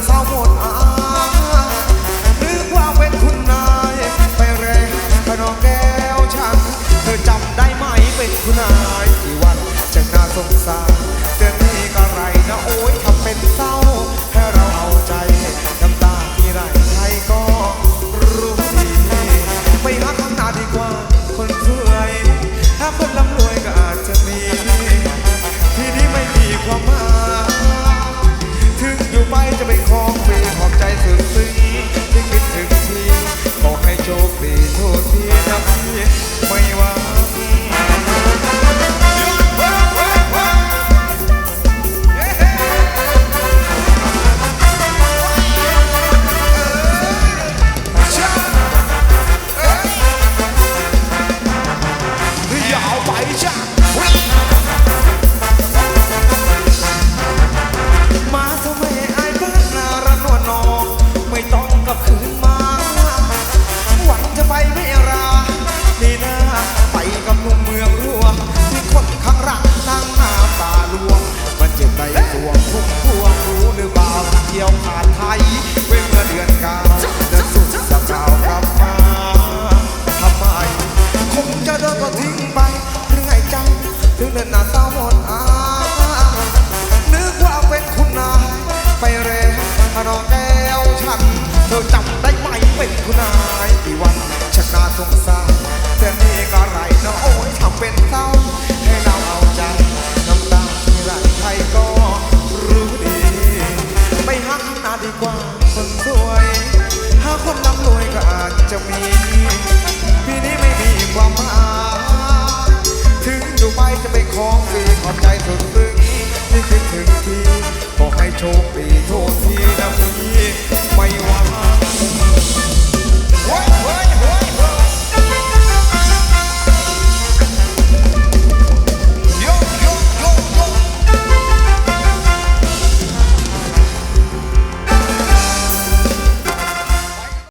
cause I want. สงสารแต่นี่ก็ไรเนาโอ้ยทำเป็นเศร้าให้เราเอาใจน้ำตาที่ไหลใครก็รู้ดี ไปหักนาดีกว่าคนสวย หาคนร่ำรวยก็อาจจะมีปีนี้ไม่มีความหมายถึงอยู่ไปจะไปของฟรีขอบใจสุดซึ้งที่คิดถึงที่ขอให้โชคดีโทษ